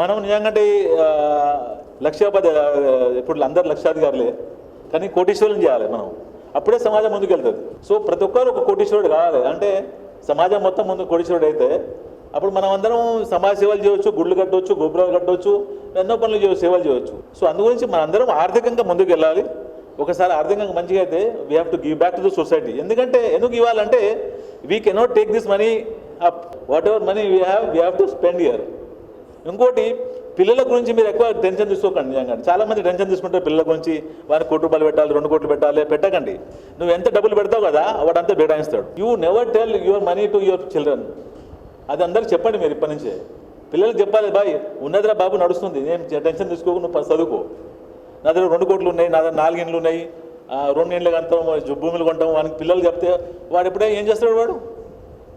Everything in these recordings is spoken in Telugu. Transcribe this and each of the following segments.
మనం నిజంగా లక్ష్యాపతి ఇప్పుడు అందరు లక్షాధికారులే కానీ కోటీశ్వరులను చేయాలి మనం. అప్పుడే సమాజం ముందుకు వెళ్తుంది. సో ప్రతి ఒక్కరు ఒక కోటీశ్వరుడు కావాలి. అంటే సమాజం మొత్తం ముందు కోటీశ్వరుడు అయితే అప్పుడు మనం అందరం సమాజ సేవలు చేయవచ్చు గుళ్ళు కట్టవచ్చు గోపురాలు కట్టవచ్చు ఎన్నో పనులు చేయవచ్చు సేవలు చేయవచ్చు. సో అందుగురించి మనందరం ఆర్థికంగా ముందుకు వెళ్ళాలి. ఒకసారి ఆర్థికంగా మంచిగా అయితే we have to give back to the society ఎందుకంటే ఎందుకు ఇవ్వాలంటే we cannot take this money up whatever money we have we have to spend here ఇంకోటి పిల్లల గురించి మీరు ఎక్కువ టెన్షన్ తీసుకోకండి నిజంగా. చాలా మంది టెన్షన్ తీసుకుంటారు పిల్లల గురించి వారికి కోటి రూపాయలు పెట్టాలి రెండు కోట్లు పెట్టాలి పెట్టకండి. నువ్వు ఎంత డబ్బులు పెడతావు కదా వాడంతా బేడాయిస్తాడు you never tell your money to your children అది అందరికి చెప్పండి మీరు ఇప్పటి నుంచే. పిల్లలకు చెప్పాలి బాయ్ ఉన్నదిరా బాబు నడుస్తుంది. నేను టెన్షన్ తీసుకోకు నువ్వు చదువుకో. నా దగ్గర రెండు కోట్లు ఉన్నాయి నా దగ్గర నాలుగు ఇండ్లు ఉన్నాయి. రెండు ఇండ్లు కొంటాం భూములు కొంటాం. వానికి పిల్లలు చెప్తే వాడు ఎప్పుడైనా ఏం చేస్తాడు వాడు?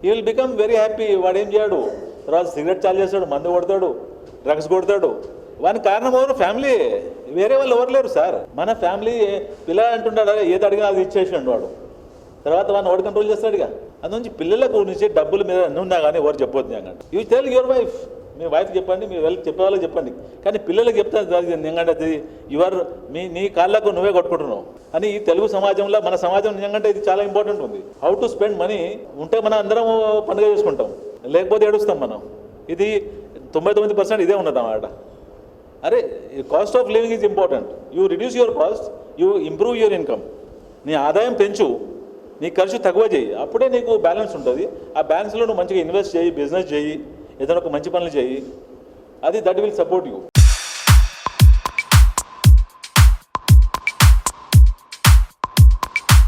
ఈ విల్ బికమ్ వెరీ హ్యాపీ వాడు ఏం చేయడు? తర్వాత సిగరెట్ చాలు చేస్తాడు మందు కొడతాడు డ్రగ్స్ కొడతాడు. వానికి కారణం ఎవరు? ఫ్యామిలీ. వేరే వాళ్ళు ఎవరు లేరు సార్. మన ఫ్యామిలీ పిల్లలు అంటున్నాడు ఏది అడిగినా అది ఇచ్చేసాడు వాడు. తర్వాత వాడిని వాడు కంట్రోల్ చేస్తాడుగా. అందుంచి పిల్లలకు నుంచి డబ్బుల మీద ఉన్నా కానీ ఎవరు చెప్పొద్దు నేను యూ టెల్ యువర్ వైఫ్ మీ వైఫ్ చెప్పండి మీ వెళ్ళి చెప్పేవాళ్ళకి చెప్పండి. కానీ పిల్లలకు చెప్తాను ఎందుకంటే అది యువర్ మీ నీ కాళ్ళకు నువ్వే కొట్టుకుంటున్నావు. అని ఈ తెలుగు సమాజంలో మన సమాజం నిజంగా ఇది చాలా ఇంపార్టెంట్ ఉంది. హౌ టు స్పెండ్ మనీ ఉంటే మనం అందరం పండుగ చేసుకుంటాం. లేకపోతే ఏడుస్తాం మనం. ఇది తొంభై తొమ్మిది పర్సెంట్ ఇదే ఉన్నది అన్నమాట. అరే cost of living is important you reduce your cost you improve your income నీ ఆదాయం పెంచు నీ ఖర్చు తక్కువ చేయి. అప్పుడే నీకు బ్యాలెన్స్ ఉంటుంది. ఆ బ్యాలెన్స్లో నువ్వు మంచిగా ఇన్వెస్ట్ చేయి బిజినెస్ చేయి ఏదైనా ఒక మంచి పనులు చేయి. అది దట్ విల్ సపోర్ట్ యూ